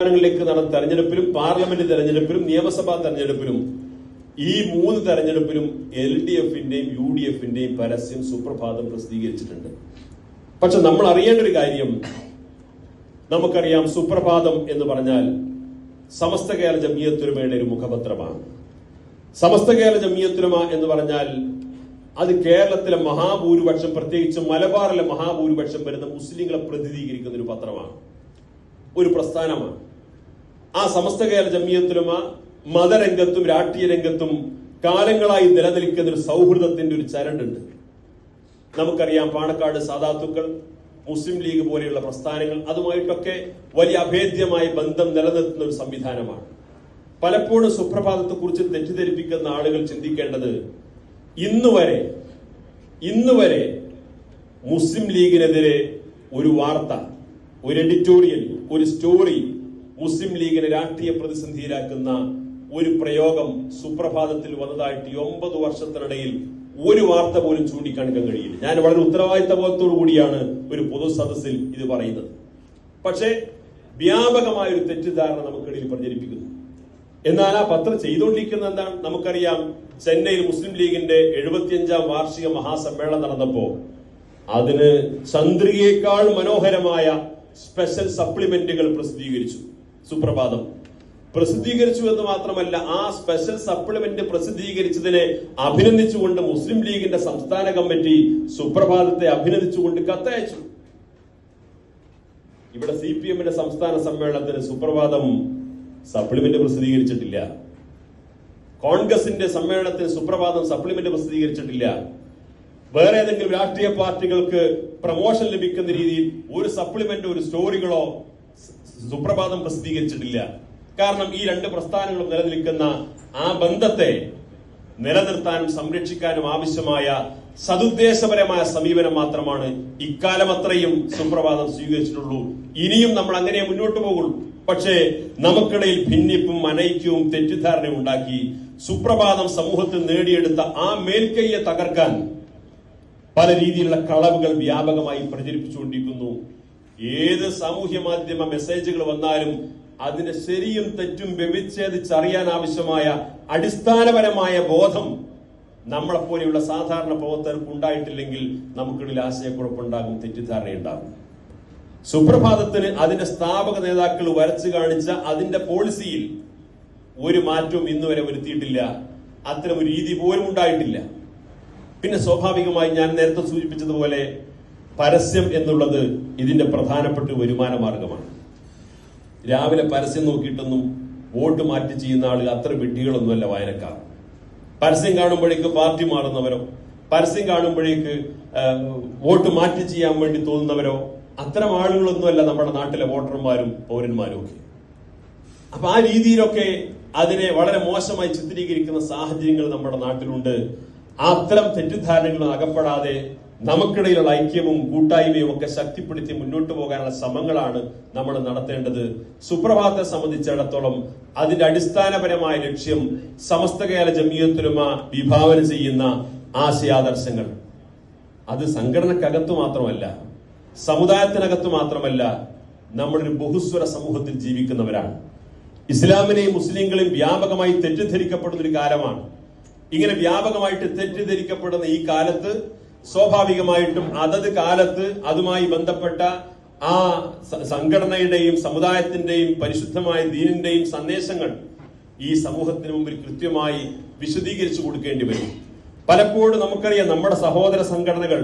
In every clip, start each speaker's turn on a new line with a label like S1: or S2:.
S1: സംസ്ഥാനങ്ങളിലേക്ക് നടന്ന തെരഞ്ഞെടുപ്പിലും പാർലമെന്റ് തെരഞ്ഞെടുപ്പിലും നിയമസഭാ തെരഞ്ഞെടുപ്പിലും ഈ മൂന്ന് തെരഞ്ഞെടുപ്പിലും എൽ ഡി എഫിന്റെയും യു ഡി എഫിന്റെയും പരസ്യം സുപ്രഭാതം പ്രസിദ്ധീകരിച്ചിട്ടുണ്ട്. പക്ഷെ നമ്മൾ അറിയേണ്ട ഒരു കാര്യം നമുക്കറിയാം സുപ്രഭാതം എന്ന് പറഞ്ഞാൽ സമസ്ത കേരള ജമിയത്തുലമയുടെ ഒരു മുഖപത്രമാണ്. സമസ്ത കേരള ജമിയത്തുലമ എന്ന് പറഞ്ഞാൽ അത് കേരളത്തിലെ മഹാഭൂരിപക്ഷം പ്രത്യേകിച്ച് മലബാറിലെ മഹാഭൂരിപക്ഷം വരുന്ന മുസ്ലിങ്ങളെ പ്രതിനിധീകരിക്കുന്ന ഒരു പത്രമാണ്. ഒരു പ്രസ്ഥാനമാണ്. ആ സമസ്ത കേരള ജമിയത്തുലമ മതരംഗത്തും രാഷ്ട്രീയ രംഗത്തും കാലങ്ങളായി നിലനിൽക്കുന്ന ഒരു സൗഹൃദത്തിന്റെ ഒരു ചരടുണ്ട്. നമുക്കറിയാം പാണക്കാട് സാധാത്തുക്കൾ മുസ്ലിം ലീഗ് പോലെയുള്ള പ്രസ്ഥാനങ്ങൾ അതുമായിട്ടൊക്കെ വലിയ അഭേദ്യമായ ബന്ധം നിലനിർത്തുന്ന ഒരു സംവിധാനമാണ്. പലപ്പോഴും സുപ്രഭാതത്തെ കുറിച്ച് തെറ്റിദ്ധരിപ്പിക്കുന്ന ആളുകൾ ചിന്തിക്കേണ്ടത് ഇന്നുവരെ ഇന്നുവരെ ഇന്ന് വരെ മുസ്ലിം ലീഗിനെതിരെ ഒരു വാർത്ത ഒരു എഡിറ്റോറിയൽ ഒരു സ്റ്റോറി മുസ്ലിം ലീഗിനെ രാഷ്ട്രീയ പ്രതിസന്ധിയിലാക്കുന്ന ഒരു പ്രയോഗം സുപ്രഭാതത്തിൽ വന്നതായിട്ട് ഒമ്പത് വർഷത്തിനിടയിൽ ഒരു വാർത്ത പോലും ചൂണ്ടിക്കാണിക്കാൻ കഴിയില്ല. ഞാൻ വളരെ ഉത്തരവാദിത്തബോധത്തോടു കൂടിയാണ് ഒരു പൊതു സദസ്സിൽ ഇത് പറയുന്നത്. പക്ഷേ വ്യാപകമായ ഒരു തെറ്റിദ്ധാരണ നമുക്കിടയിൽ പ്രചരിപ്പിക്കുന്നു. എന്നാൽ ആ പത്രം ചെയ്തുകൊണ്ടിരിക്കുന്ന എന്താണ്? നമുക്കറിയാം ചെന്നൈയിൽ മുസ്ലിം ലീഗിന്റെ എഴുപത്തിയഞ്ചാം വാർഷിക മഹാസമ്മേളനം നടന്നപ്പോ അതിന് ചന്ദ്രികയേക്കാൾ മനോഹരമായ സ്പെഷ്യൽ സപ്ലിമെന്റുകൾ പ്രസിദ്ധീകരിച്ചു. സുപ്രഭാതം. പ്രസിദ്ധീകരിച്ചു എന്ന് മാത്രമല്ല ആ സ്പെഷ്യൽ സപ്ലിമെന്റ് പ്രസിദ്ധീകരിച്ചതിനെ അഭിനന്ദിച്ചുകൊണ്ട് മുസ്ലിം ലീഗിന്റെ സംസ്ഥാന കമ്മിറ്റി സുപ്രഭാതത്തെ അഭിനന്ദിച്ചുകൊണ്ട് കത്തയച്ചു. ഇവിടെ സി പി എമ്മിന്റെ സംസ്ഥാന സമ്മേളനത്തിന് സുപ്രഭാതം സപ്ലിമെന്റ് പ്രസിദ്ധീകരിച്ചിട്ടില്ല. കോൺഗ്രസിന്റെ സമ്മേളനത്തിന് സുപ്രഭാതം സപ്ലിമെന്റ് പ്രസിദ്ധീകരിച്ചിട്ടില്ല. വേറെ ഏതെങ്കിലും രാഷ്ട്രീയ പാർട്ടികൾക്ക് പ്രമോഷൻ ലഭിക്കുന്ന രീതിയിൽ ഒരു സപ്ലിമെന്റ് ഒരു സ്റ്റോറികളോ സുപ്രഭാതം പ്രസിദ്ധീകരിച്ചിട്ടില്ല. കാരണം ഈ രണ്ട് പ്രസ്ഥാനങ്ങളും നിലനിൽക്കുന്ന ആ ബന്ധത്തെ നിലനിർത്താനും സംരക്ഷിക്കാനും ആവശ്യമായ സതുദ്ദേശപരമായ സമീപനം മാത്രമാണ് ഇക്കാലം അത്രയും സുപ്രഭാതം സ്വീകരിച്ചിട്ടുള്ളൂ. ഇനിയും നമ്മൾ അങ്ങനെ മുന്നോട്ട് പോകുള്ളൂ പക്ഷേ നമുക്കിടയിൽ ഭിന്നിപ്പും അനൈക്യവും തെറ്റിദ്ധാരണയും ഉണ്ടാക്കി സുപ്രഭാതം സമൂഹത്തിൽ നേടിയെടുത്ത ആ മേൽക്കൈയെ തകർക്കാൻ പല രീതിയിലുള്ള കളവുകൾ വ്യാപകമായി പ്രചരിപ്പിച്ചുകൊണ്ടിരിക്കുന്നു. ഏത് സാമൂഹ്യ മാധ്യമ മെസ്സേജുകൾ വന്നാലും അതിന്റെ ശരിയും തെറ്റും വ്യവിച്ഛേദിച്ചറിയാൻ ആവശ്യമായ അടിസ്ഥാനപരമായ ബോധം നമ്മളെപ്പോലെയുള്ള സാധാരണ പ്രവർത്തകർക്ക് ഉണ്ടായിട്ടില്ലെങ്കിൽ നമുക്കിടയിൽ ആശയക്കുഴപ്പമുണ്ടാകും തെറ്റിദ്ധാരണയുണ്ടാകും. സുപ്രഭാതത്തിന് അതിന്റെ സ്ഥാപക നേതാക്കൾ വരച്ചു കാണിച്ച അതിന്റെ പോളിസിയിൽ ഒരു മാറ്റവും ഇന്ന് വരെ വരുത്തിയിട്ടില്ല. അത്തരം ഒരു രീതി പോലും ഉണ്ടായിട്ടില്ല. പിന്നെ സ്വാഭാവികമായി ഞാൻ നേരത്തെ സൂചിപ്പിച്ചതുപോലെ പരസ്യം എന്നുള്ളത് ഇതിന്റെ പ്രധാനപ്പെട്ട വരുമാന മാർഗമാണ്. രാവിലെ പരസ്യം നോക്കിയിട്ടൊന്നും വോട്ട് മാറ്റി ചെയ്യുന്ന ആളുകൾ അത്ര വിഡ്ഢികളൊന്നുമല്ല വായനക്കാർ. പരസ്യം കാണുമ്പോഴേക്ക് പാർട്ടി മാറുന്നവരോ പരസ്യം കാണുമ്പോഴേക്ക് വോട്ട് മാറ്റി ചെയ്യാൻ വേണ്ടി തോന്നുന്നവരോ അത്തരം ആളുകളൊന്നുമല്ല നമ്മുടെ നാട്ടിലെ വോട്ടർമാരും പൗരന്മാരും ഒക്കെ. അപ്പൊ ആ രീതിയിലൊക്കെ അതിനെ വളരെ മോശമായി ചിത്രീകരിക്കുന്ന സാഹചര്യങ്ങൾ നമ്മുടെ നാട്ടിലുണ്ട്. അത്തരം തെറ്റിദ്ധാരണകളും അകപ്പെടാതെ നമുക്കിടയിലുള്ള ഐക്യവും കൂട്ടായ്മയും ഒക്കെ ശക്തിപ്പെടുത്തി മുന്നോട്ട് പോകാനുള്ള ശ്രമങ്ങളാണ് നമ്മൾ നടത്തേണ്ടത്. സുപ്രഭാതത്തെ സംബന്ധിച്ചിടത്തോളം അതിന്റെ അടിസ്ഥാനപരമായ ലക്ഷ്യം സമസ്ത കേരള ജമീയത്തിലുമ വിഭാവന ചെയ്യുന്ന ആശയാദർശങ്ങൾ. അത് സംഘടനക്കകത്ത് മാത്രമല്ല സമുദായത്തിനകത്ത് മാത്രമല്ല നമ്മളൊരു ബഹുസ്വര സമൂഹത്തിൽ ജീവിക്കുന്നവരാണ്. ഇസ്ലാമിനെയും മുസ്ലിങ്ങളെയും വ്യാപകമായി തെറ്റിദ്ധരിക്കപ്പെടുന്ന ഒരു കാലമാണ്. ഇങ്ങനെ വ്യാപകമായിട്ട് തെറ്റിദ്ധരിക്കപ്പെടുന്ന ഈ കാലത്ത് സ്വാഭാവികമായിട്ടും അതത് കാലത്ത് അതുമായി ബന്ധപ്പെട്ട ആ സംഘടനയുടെയും സമുദായത്തിന്റെയും പരിശുദ്ധമായ ദീനിന്റെയും സന്ദേശങ്ങൾ ഈ സമൂഹത്തിന് മുമ്പിൽ കൃത്യമായി വിശദീകരിച്ചു കൊടുക്കേണ്ടി വരും. പലപ്പോഴും നമുക്കറിയാം നമ്മുടെ സഹോദര സംഘടനകൾ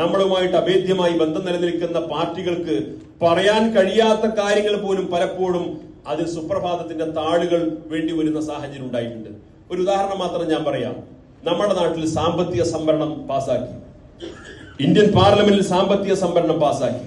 S1: നമ്മളുമായിട്ട് അഭേദ്യമായി ബന്ധം നിലനിൽക്കുന്ന പാർട്ടികൾക്ക് പറയാൻ കഴിയാത്ത കാര്യങ്ങൾ പോലും പലപ്പോഴും അതിൽ സുപ്രഭാതത്തിന്റെ താളുകൾ വേണ്ടി വരുന്ന സാഹചര്യം ഉണ്ടായിട്ടുണ്ട്. ഒരു ഉദാഹരണം മാത്രം ഞാൻ പറയാം. നമ്മുടെ നാട്ടിൽ സാമ്പത്തിക സംവരണം പാസാക്കി ഇന്ത്യൻ പാർലമെന്റിൽ സാമ്പത്തിക സംവരണം പാസാക്കി.